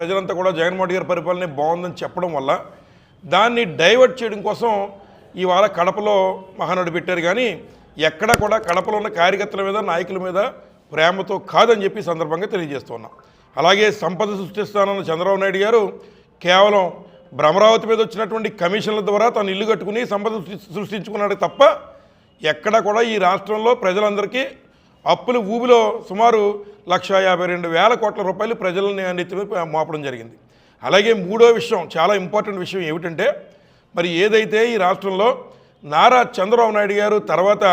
ప్రజలంతా కూడా జగన్మోహన్ గారి పరిపాలన బాగుందని చెప్పడం వల్ల దాన్ని డైవర్ట్ చేయడం కోసం ఇవాళ కడపలో మహానాడు పెట్టారు. కానీ ఎక్కడ కూడా కడపలో ఉన్న కార్యకర్తల మీద నాయకుల మీద ప్రేమతో కాదని చెప్పి సందర్భంగా తెలియజేస్తున్నాం అలాగే సంపద సృష్టిస్తానన్న చంద్రబాబు నాయుడు గారు కేవలం భ్రమరావతి మీద వచ్చినటువంటి కమిషన్ల ద్వారా తను ఇల్లు కట్టుకుని సంపద సృష్టి- సృష్టించుకున్నాడు తప్ప ఎక్కడ కూడా ఈ రాష్ట్రంలో ప్రజలందరికీ అప్పుల ఊబిలో సుమారు లక్ష యాభై రెండు వేల కోట్ల రూపాయలు ప్రజలని నెత్తిమీద మోపడం జరిగింది. అలాగే మూడో విషయం చాలా ఇంపార్టెంట్ విషయం ఏమిటంటే మరి ఏదైతే ఈ రాష్ట్రంలో నారా చంద్రబాబు నాయుడు గారు తర్వాత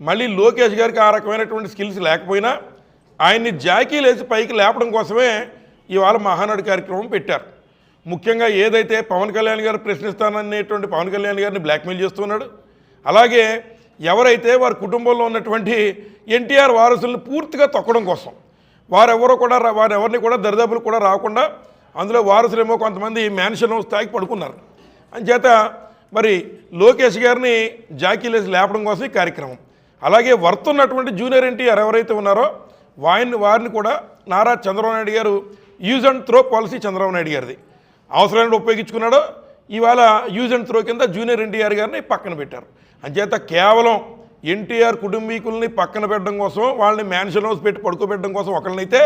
మళ్ళీ లోకేష్ గారికి ఆ రకమైనటువంటి స్కిల్స్ లేకపోయినా ఆయన్ని జాకీ లేచి పైకి లేపడం కోసమే ఇవాళ మహానాడు కార్యక్రమం పెట్టారు. ముఖ్యంగా ఏదైతే పవన్ కళ్యాణ్ గారు ప్రశ్నిస్తాననేటువంటి పవన్ కళ్యాణ్ గారిని బ్లాక్మెయిల్ చేస్తున్నాడు అలాగే ఎవరైతే వారి కుటుంబంలో ఉన్నటువంటి ఎన్టీఆర్ వారసులను పూర్తిగా తొక్కడం కోసం వారెవరో కూడా వారెవరిని కూడా దరిదాపులు కూడా రాకుండా అందులో వారసులేమో కొంతమంది మ్యాన్షన్ స్థాయికి పడుకున్నారు. అంచేత మరి లోకేష్ గారిని జాకీలేసి లేపడం కోసం ఈ కార్యక్రమం. అలాగే వర్తున్నటువంటి జూనియర్ ఎన్టీఆర్ ఎవరైతే ఉన్నారో వారిని వారిని కూడా Nara Chandrababu Naidu garu use and throw policy Chandrababu Naidu గారిది. అవసరమైన ఉపయోగించుకున్నాడో. ఇవాళ యూజ్ అండ్ త్రో కింద జూనియర్ ఎన్టీఆర్ గారిని పక్కన పెట్టారు. అంచేత కేవలం ఎన్టీఆర్ కుటుంబీకుల్ని పక్కన పెట్టడం కోసం వాళ్ళని మ్యాన్షన్ హౌస్ పెట్టి పడుకోబెట్టడం కోసం ఒకరినైతే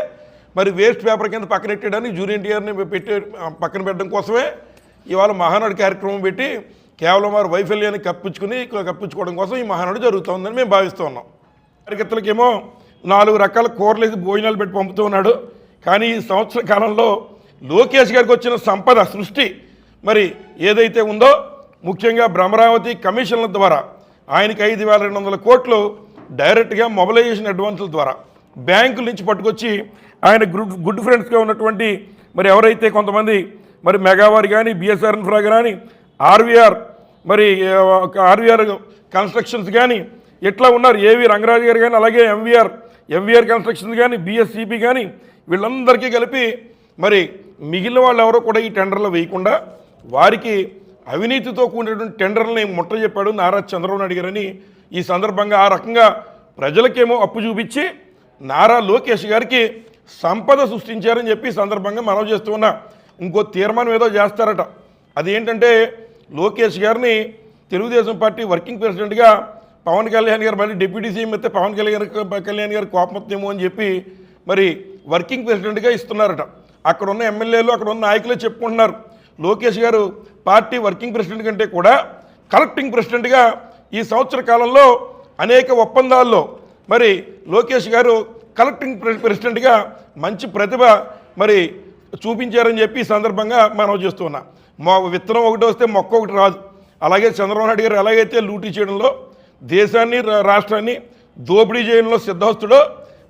మరి వేస్ట్ పేపర్ కింద పక్కన పెట్టడానికి జూనియర్ ఎన్టీఆర్ని పెట్టి పక్కన పెట్టడం కోసమే ఇవాళ మహానాడు కార్యక్రమం పెట్టి కేవలం వారి వైఫల్యాన్ని కప్పించుకుని కప్పించుకోవడం కోసం ఈ మహానాడు జరుగుతోందని మేము భావిస్తూ ఉన్నాం. కార్యకర్తలకేమో నాలుగు రకాల కూరలు భోజనాలు పెట్టి పంపుతూ ఉన్నాడు. కానీ ఈ సంవత్సర కాలంలో లోకేష్ గారికి వచ్చిన సంపద సృష్టి మరి ఏదైతే ఉందో ముఖ్యంగా భ్రమరావతి కమిషన్ల ద్వారా ఆయనకి ఐదు వేల రెండు వందల కోట్లు డైరెక్ట్గా మొబిలైజేషన్ అడ్వాన్సుల ద్వారా. బ్యాంకుల నుంచి పట్టుకొచ్చి ఆయన గుడ్ గుడ్ ఫ్రెండ్స్గా ఉన్నటువంటి మరి ఎవరైతే కొంతమంది మరి మెగావారి కానీ బిఎస్ఆర్ ఇన్ఫ్రా కానీ ఆర్వీఆర్ మరి ఆర్వీఆర్ కన్స్ట్రక్షన్స్ కానీ ఎట్లా ఉన్నారు? ఏవి రంగరాజు గారు కానీ అలాగే ఎంవీఆర్ ఎంవీఆర్ కన్స్ట్రక్షన్స్ కానీ బిఎస్సిపి కానీ వీళ్ళందరికీ కలిపి మరి మిగిలిన వాళ్ళు ఎవరో కూడా ఈ టెండర్లు వేయకుండా వారికి అవినీతితో కూడినటువంటి టెండర్లని ముట్ట చెప్పాడు నారా చంద్రబాబు నాయుడు గారని. ఈ సందర్భంగా ఆ రకంగా ప్రజలకేమో అప్పు చూపించి నారా లోకేష్ గారికి సంపద సృష్టించారని చెప్పి సందర్భంగా మనం చేస్తూ ఉన్నా. ఇంకో తీర్మానం ఏదో చేస్తారట. అదేంటంటే లోకేష్ గారిని తెలుగుదేశం పార్టీ వర్కింగ్ ప్రెసిడెంట్గా పవన్ కళ్యాణ్ గారు మళ్ళీ డిప్యూటీ సీఎం అయితే పవన్ కళ్యాణ్ కళ్యాణ్ గారు కోపం అని చెప్పి మరి వర్కింగ్ ప్రెసిడెంట్గా ఇస్తున్నారట. అక్కడ ఉన్న ఎమ్మెల్యేలు అక్కడ ఉన్న నాయకులే చెప్పుకుంటున్నారు. లోకేష్ గారు పార్టీ వర్కింగ్ ప్రెసిడెంట్ కంటే కూడా కలెక్టింగ్ ప్రెసిడెంట్గా ఈ సంవత్సర కాలంలో అనేక ఒప్పందాల్లో మరి లోకేష్ గారు కలెక్టింగ్ ప్రె- ప్రెసిడెంట్గా మంచి ప్రతిభ మరి చూపించారని చెప్పి ఈ సందర్భంగా మనం చేస్తున్నా మా విత్తనం ఒకటి వస్తే మొక్క ఒకటి రాదు. అలాగే చంద్రబాబు నాయుడు గారు ఎలాగైతే లూటీ చేయడంలో దేశాన్ని రా- రాష్ట్రాన్ని దోపిడీ చేయడంలో సిద్ధహస్తుడో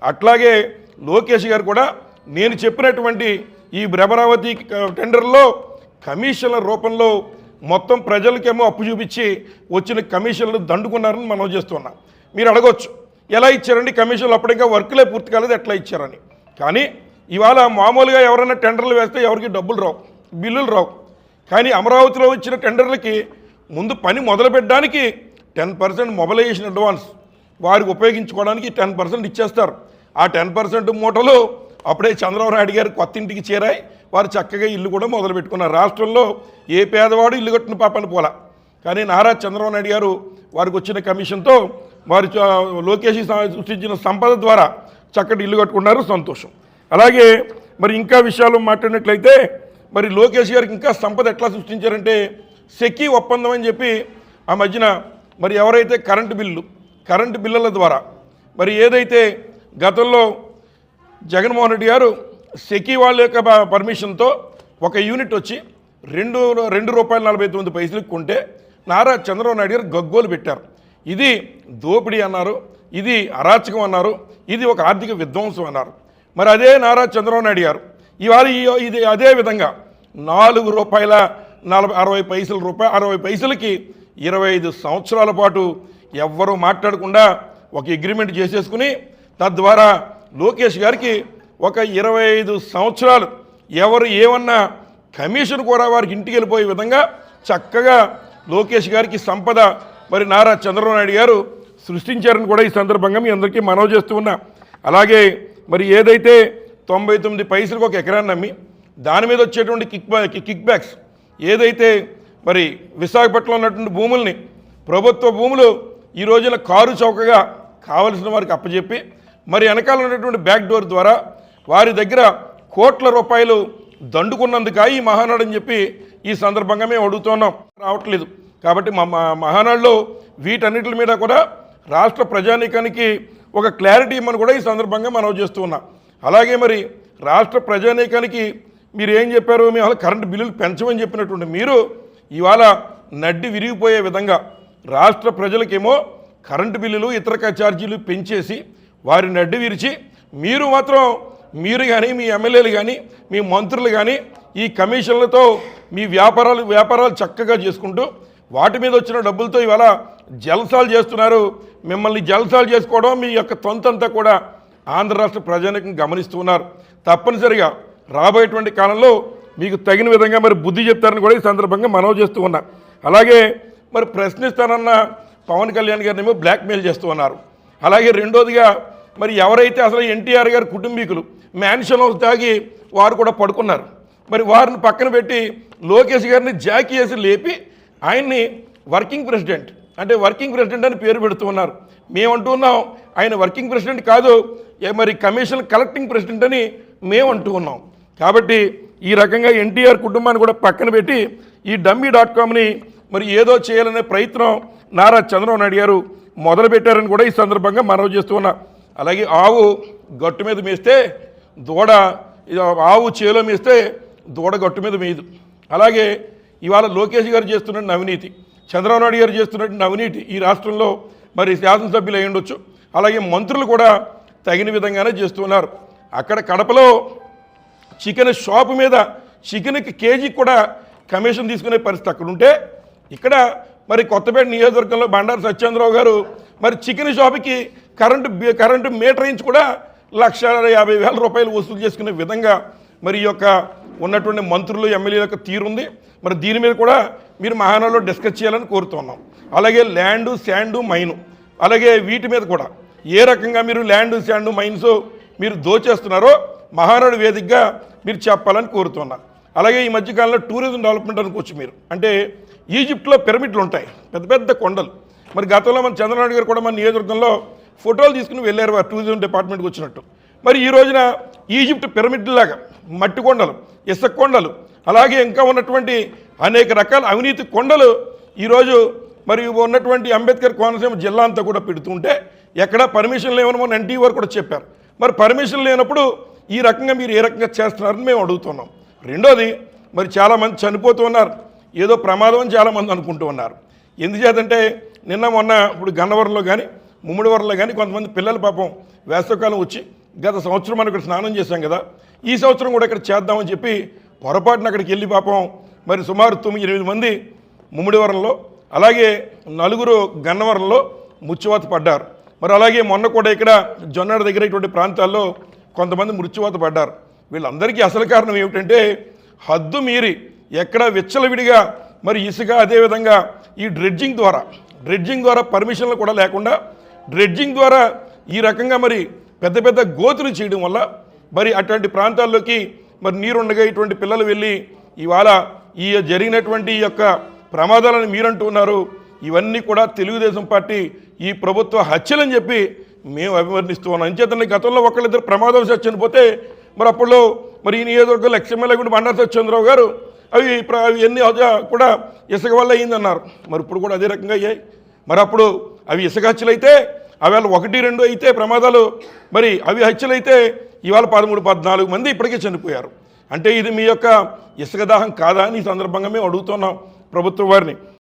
అట్లాగే లోకేష్ గారు కూడా నేను చెప్పినటువంటి ఈ భ్రమరావతి టెండర్లో కమిషన్ల రూపంలో మొత్తం ప్రజలకేమో అప్పు చూపించి వచ్చిన కమిషన్లు దండుకున్నారని మనం చేస్తున్నాం. మీరు అడగొచ్చు ఎలా ఇచ్చారండి కమిషన్లు? అప్పటికే వర్క్లే పూర్తి కాలేదు ఎట్లా ఇచ్చారని. కానీ ఇవాళ మామూలుగా ఎవరైనా టెండర్లు వేస్తే ఎవరికి డబ్బులు రావు బిల్లులు రావు. కానీ అమరావతిలో వచ్చిన టెండర్లకి ముందు పని మొదలు పెట్టడానికి టెన్ పర్సెంట్ మొబలైజేషన్ అడ్వాన్స్ వారికి ఉపయోగించుకోవడానికి టెన్ పర్సెంట్ ఇచ్చేస్తారు. ఆ టెన్ పర్సెంట్ మూటలు అప్పుడే చంద్రబాబు నాయుడు గారు కొత్త ఇంటికి చేరాయి వారు చక్కగా ఇల్లు కూడా మొదలు పెట్టుకున్నారు రాష్ట్రంలో ఏ పేదవాడు ఇల్లు కట్టిన పాపని పోలా. కానీ నారా చంద్రబాబు నాయుడు గారు వారికి వచ్చిన కమిషన్తో వారి చ- లోకేష్ సృష్టించిన సంపద ద్వారా చక్కటి ఇల్లు కట్టుకున్నారు. సంతోషం. అలాగే మరి ఇంకా విషయాలు మాట్లాడినట్లయితే మరి లోకేష్ గారికి ఇంకా సంపద ఎట్లా సృష్టించారంటే సెకీ ఒప్పందం అని చెప్పి ఆ మధ్యన మరి ఎవరైతే కరెంటు బిల్లు కరెంటు బిల్లుల ద్వారా మరి ఏదైతే గతంలో జగన్మోహన్ రెడ్డి గారు సెకీ వాళ్ళ యొక్క పర్మిషన్తో ఒక యూనిట్ వచ్చి రెండు రెండు రూపాయల నలభై తొమ్మిది పైసలకు కొంటే నారా చంద్రబాబు నాయుడు గారు గగ్గోలు పెట్టారు. ఇది దోపిడీ అన్నారు ఇది అరాచకం అన్నారు ఇది ఒక ఆర్థిక విధ్వంసం అన్నారు. మరి అదే నారా చంద్రబాబు నాయుడు గారు ఇవాళ ఇది అదే విధంగా నాలుగు రూపాయల నలభై అరవై పైసల రూపాయ అరవై పైసలకి ఇరవై ఐదు సంవత్సరాల పాటు ఎవ్వరూ మాట్లాడకుండా ఒక అగ్రిమెంట్ చేసేసుకుని తద్వారా లోకేష్ గారికి ఒక ఇరవై ఐదు సంవత్సరాలు ఎవరు ఏమన్నా కమిషన్ కూడా వారికి ఇంటికి వెళ్ళిపోయే విధంగా చక్కగా లోకేష్ గారికి సంపద మరి నారా చంద్రబాబు నాయుడు గారు సృష్టించారని కూడా ఈ సందర్భంగా మీ అందరికీ మనవి చేస్తూ ఉన్నా. అలాగే మరి ఏదైతే తొంభై తొమ్మిది పైసలకు ఒక ఎకరాన్ని నమ్మి దాని మీద వచ్చేటువంటి కిక్ బ్యా కిక్ బ్యాక్స్ ఏదైతే మరి విశాఖపట్నంలో ఉన్నటువంటి భూముల్ని ప్రభుత్వ భూములు ఈ రోజున కారు చౌకగా కావలసిన వారికి అప్పచెప్పి మరి వెనకాల ఉన్నటువంటి బ్యాక్ డోర్ ద్వారా వారి దగ్గర కోట్ల రూపాయలు దండుకున్నందుక ఈ మహానాడు అని చెప్పి ఈ సందర్భంగా మేము అడుగుతున్నాం. రావట్లేదు. కాబట్టి మా మా మహానాడులో వీటన్నిటి మీద కూడా రాష్ట్ర ప్రజానీకానికి ఒక క్లారిటీ ఇమ్మని కూడా ఈ సందర్భంగా మనం చేస్తూ ఉన్నాం. అలాగే మరి రాష్ట్ర ప్రజానీకానికి మీరు ఏం చెప్పారు మేము అసలు కరెంటు బిల్లులు పెంచమని చెప్పినటువంటి మీరు ఇవాళ నడ్డి విరిగిపోయే విధంగా రాష్ట్ర ప్రజలకేమో కరెంటు బిల్లులు ఇతర ఛార్జీలు పెంచేసి వారి నడ్డి విరిచి మీరు మాత్రం మీరు కానీ మీ ఎమ్మెల్యేలు కానీ మీ మంత్రులు కానీ ఈ కమిషన్లతో మీ వ్యాపారాలు వ్యాపారాలు చక్కగా చేసుకుంటూ వాటి మీద వచ్చిన డబ్బులతో ఇవాళ జల్సాలు చేస్తున్నారు. మిమ్మల్ని జల్సాలు చేసుకోవడం మీ యొక్క తొంతంతా కూడా ఆంధ్ర రాష్ట్ర ప్రజానికం గమనిస్తున్నారు తప్పనిసరిగా రాబోయేటువంటి కాలంలో మీకు తగిన విధంగా మరి బుద్ధి చెప్తారని కూడా ఈ సందర్భంగా మనవి చేస్తూ ఉన్నా. అలాగే మరి ప్రశ్నిస్తానన్న పవన్ కళ్యాణ్ గారిని బ్లాక్మెయిల్ చేస్తూ ఉన్నారు. అలాగే రెండోదిగా మరి ఎవరైతే అసలు ఎన్టీఆర్ గారి కుటుంబీకులు మ్యాన్షన్ హౌస్ తాగి వారు కూడా పడుకున్నారు. మరి వారిని పక్కన పెట్టి లోకేష్ గారిని జాకీ వేసి లేపి ఆయన్ని వర్కింగ్ ప్రెసిడెంట్ అంటే వర్కింగ్ ప్రెసిడెంట్ అని పేరు పెడుతూ ఉన్నారు. మేమంటున్నాం ఆయన వర్కింగ్ ప్రెసిడెంట్ కాదు మరి కమిషన్ కలెక్టింగ్ ప్రెసిడెంట్ అని మేము అంటూ ఉన్నాం. కాబట్టి ఈ రకంగా ఎన్టీఆర్ కుటుంబాన్ని కూడా పక్కన పెట్టి ఈ డమ్మీ డాట్ కామ్ని మరి ఏదో చేయాలనే ప్రయత్నం నారా చంద్రబాబు నాయుడు గారు మొదలుపెట్టారని కూడా ఈ సందర్భంగా మనవి చేస్తూ ఉన్నా. అలాగే ఆవు గట్టు మీద మేస్తే దూడ ఆవు చేలో మేస్తే దూడ గట్టు మీద మేయదు. అలాగే ఇవాళ లోకేష్ గారు చేస్తున్న అవినీతి చంద్రబాబు నాయుడు గారు చేస్తున్నటువంటి అవినీతి ఈ రాష్ట్రంలో మరి శాసనసభ్యులు అయి ఉండొచ్చు. అలాగే మంత్రులు కూడా తగిన విధంగానే చేస్తున్నారు అక్కడ కడపలో చికెన్ షాపు మీద చికెన్కి కేజీ కూడా కమిషన్ తీసుకునే పరిస్థితి అక్కడ ఉంటే ఇక్కడ మరి కొత్తపేట నియోజకవర్గంలో బండారు సత్యేంద్రరావు గారు మరి చికెన్ షాపుకి కరెంటు కరెంటు మీటర్ ఇంచ్ కూడా లక్ష యాభై వేల రూపాయలు వసూలు చేసుకునే విధంగా మరి యొక్క ఉన్నటువంటి మంత్రులు ఎమ్మెల్యేల యొక్క తీరుంది. మరి దీని మీద కూడా మీరు మహానాడులో డిస్కస్ చేయాలని కోరుతున్నాం. అలాగే ల్యాండు శాండు మైను. అలాగే వీటి మీద కూడా ఏ రకంగా మీరు ల్యాండ్ శాండ్ మైన్స్ మీరు దోచేస్తున్నారో మహానాడు వేదికగా మీరు చెప్పాలని కోరుతున్నా. అలాగే ఈ మధ్యకాలంలో టూరిజం డెవలప్మెంట్ అనుకోవచ్చు మీరు అంటే ఈజిప్ట్లో పిరమిడ్లు ఉంటాయి పెద్ద పెద్ద కొండలు. మరి గతంలో మన చంద్రనాయుడు గారు కూడా మన నియోజకవర్గంలో ఫోటోలు తీసుకుని వెళ్ళారు వారు టూరిజం డిపార్ట్మెంట్కి వచ్చినట్టు. మరి ఈ రోజున ఈజిప్ట్ పిరమిడ్లాగా మట్టి కొండలు ఇసుక కొండలు అలాగే ఇంకా ఉన్నటువంటి అనేక రకాల అవినీతి కొండలు ఈరోజు మరి ఉన్నటువంటి అంబేద్కర్ కోనసీమ జిల్లా అంతా కూడా పెడుతుంటే ఎక్కడ పర్మిషన్ లేవని మన ఎన్టీ వారు కూడా చెప్పారు. మరి పర్మిషన్ లేనప్పుడు ఈ రకంగా మీరు ఏ రకంగా చేస్తున్నారని మేము అడుగుతున్నాం. రెండోది మరి చాలామంది చనిపోతూ ఉన్నారు. ఏదో ప్రమాదం అని చాలామంది అనుకుంటూ ఉన్నారు. ఎందుచేతంటే నిన్న మొన్న ఇప్పుడు గన్నవరంలో కానీ ముమ్మడివరంలో కానీ కొంతమంది పిల్లలు పాపం వేసవకాలం వచ్చి గత సంవత్సరం మనం ఇక్కడ స్నానం చేశాం కదా ఈ సంవత్సరం కూడా ఇక్కడ చేద్దామని చెప్పి పొరపాటున అక్కడికి వెళ్ళి పాపం మరి సుమారు తొమ్మిది ఎనిమిది మంది ముమ్మిడివరంలో అలాగే నలుగురు గన్నవరంలో మృత్యువాత పడ్డారు. మరి అలాగే మొన్న కూడా ఇక్కడ జొన్నాడ దగ్గర ఇటువంటి ప్రాంతాల్లో కొంతమంది మృత్యువాత పడ్డారు. వీళ్ళందరికీ అసలు కారణం ఏమిటంటే హద్దు మీరి ఎక్కడ విచ్చలవిడిగా మరి ఇసుక అదేవిధంగా ఈ డ్రెడ్జింగ్ ద్వారా డ్రెడ్జింగ్ ద్వారా పర్మిషన్లు కూడా లేకుండా డ్రెడ్జింగ్ ద్వారా ఈ రకంగా మరి పెద్ద పెద్ద గోతులు చేయడం వల్ల మరి అటువంటి ప్రాంతాల్లోకి మరి నీరుండగా ఇటువంటి పిల్లలు వెళ్ళి ఇవాళ ఈ జరిగినటువంటి ఈ యొక్క ప్రమాదాలను మీరంటూ ఉన్నారు. ఇవన్నీ కూడా తెలుగుదేశం పార్టీ ఈ ప్రభుత్వ హత్యలని చెప్పి మేము అభివర్ణిస్తూ ఉన్నాం. అంచేతనే గతంలో ఒకళ్ళిద్దరు ప్రమాదవశాత్తు చనిపోతే మరి అప్పుడు మరి ఈ నియోజకవర్గంలో ఎక్స్ఎమ్మెల్యే కూడా బండారు సత్యేంద్రరావు గారు అవి ప్ర- అవి ఎన్ని కూడా ఇసుక వల్ల అయిందన్నారు. మరి ఇప్పుడు కూడా అదే రకంగా అయ్యాయి. మరి అప్పుడు అవి ఇసుక హత్యలు అయితే అవేళ ఒకటి రెండు అయితే ప్రమాదాలు మరి అవి హత్యలు అయితే ఇవాళ పదమూడు పద్నాలుగు మంది ఇప్పటికే చనిపోయారు. అంటే ఇది మీ యొక్క ఇసుక దాహం కాదా అని ఈ సందర్భంగా మేము అడుగుతున్నాం ప్రభుత్వం వారిని.